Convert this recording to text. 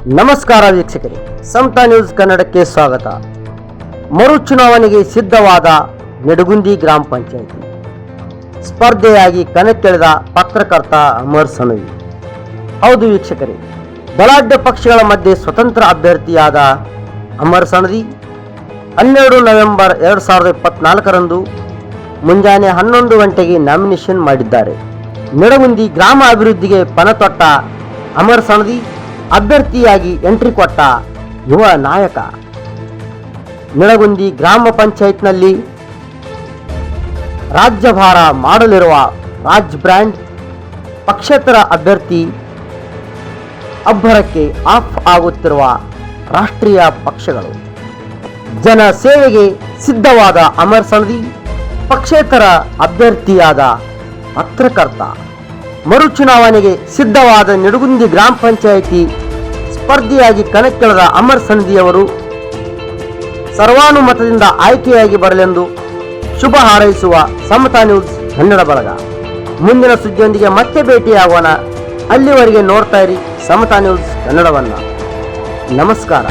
ನಮಸ್ಕಾರ ವೀಕ್ಷಕರೇ, ಸಂತ ನ್ಯೂಸ್ ಕನ್ನಡಕ್ಕೆ ಸ್ವಾಗತ. ಮರು ಚುನಾವಣೆಗೆ ಸಿದ್ಧವಾದ ನೆಡುಗುಂದಿ ಗ್ರಾಮ ಪಂಚಾಯಿತಿ. ಸ್ಪರ್ಧೆಯಾಗಿ ಕಣಕ್ಕಿಳಿದ ಪತ್ರಕರ್ತ ಅಮರ್ ಸನವಿ. ಹೌದು ವೀಕ್ಷಕರೇ, ಬಲಾಢ್ಯ ಪಕ್ಷಗಳ ಮಧ್ಯೆ ಸ್ವತಂತ್ರ ಅಭ್ಯರ್ಥಿಯಾದ ಅಮರ್ ಸನದಿ ಹನ್ನೆರಡು ನವೆಂಬರ್ ಎರಡು ಸಾವಿರದ ಇಪ್ಪತ್ನಾಲ್ಕರಂದು ಮುಂಜಾನೆ ಹನ್ನೊಂದು ಗಂಟೆಗೆ ನಾಮಿನೇಷನ್ ಮಾಡಿದ್ದಾರೆ. ನೆಡಗುಂದಿ ಗ್ರಾಮ ಅಭಿವೃದ್ಧಿಗೆ ಪಣತೊಟ್ಟ ಅಮರ್ ಸನದಿ ಅಭ್ಯರ್ಥಿಯಾಗಿ ಎಂಟ್ರಿ ಕೊಟ್ಟ ಯುವ ನಾಯಕ. ನಿಳಗುಂದಿ ಗ್ರಾಮ ಪಂಚಾಯತ್ನಲ್ಲಿ ರಾಜ್ಯಭಾರ ಮಾಡಲಿರುವ ರಾಜ್ ಬ್ರ್ಯಾಂಡ್ ಪಕ್ಷೇತರ ಅಭ್ಯರ್ಥಿ ಅಬ್ಬರಕ್ಕೆ ಆಫ್ ಆಗುತ್ತಿರುವ ರಾಷ್ಟ್ರೀಯ ಪಕ್ಷಗಳು. ಜನ ಸೇವೆಗೆ ಸಿದ್ಧವಾದ ಅಮರ್ ಸಂಧಿ ಪಕ್ಷೇತರ ಅಭ್ಯರ್ಥಿಯಾದ ಪತ್ರಕರ್ತ. ಮರುಚುನಾವಣೆಗೆ ಸಿದ್ಧವಾದ ನಿಡುಗುಂದಿ ಗ್ರಾಮ ಪಂಚಾಯಿತಿ ಸ್ಪರ್ಧೆಯಾಗಿ ಕಣಕ್ಕಿಳಿದ ಅಮರ್ ಸನ್ಧಿಯವರು ಸರ್ವಾನುಮತದಿಂದ ಆಯ್ಕೆಯಾಗಿ ಬರಲೆಂದು ಶುಭ ಹಾರೈಸುವ ಸಮತಾ ನ್ಯೂಸ್ ಕನ್ನಡ ಬಳಗ. ಮುಂದಿನ ಸುದ್ದಿಯೊಂದಿಗೆ ಮತ್ತೆ ಭೇಟಿಯಾಗೋಣ. ಅಲ್ಲಿವರೆಗೆ ನೋಡ್ತಾ ಇರಿ ಸಮತಾ ನ್ಯೂಸ್ ಕನ್ನಡವನ್ನ. ನಮಸ್ಕಾರ.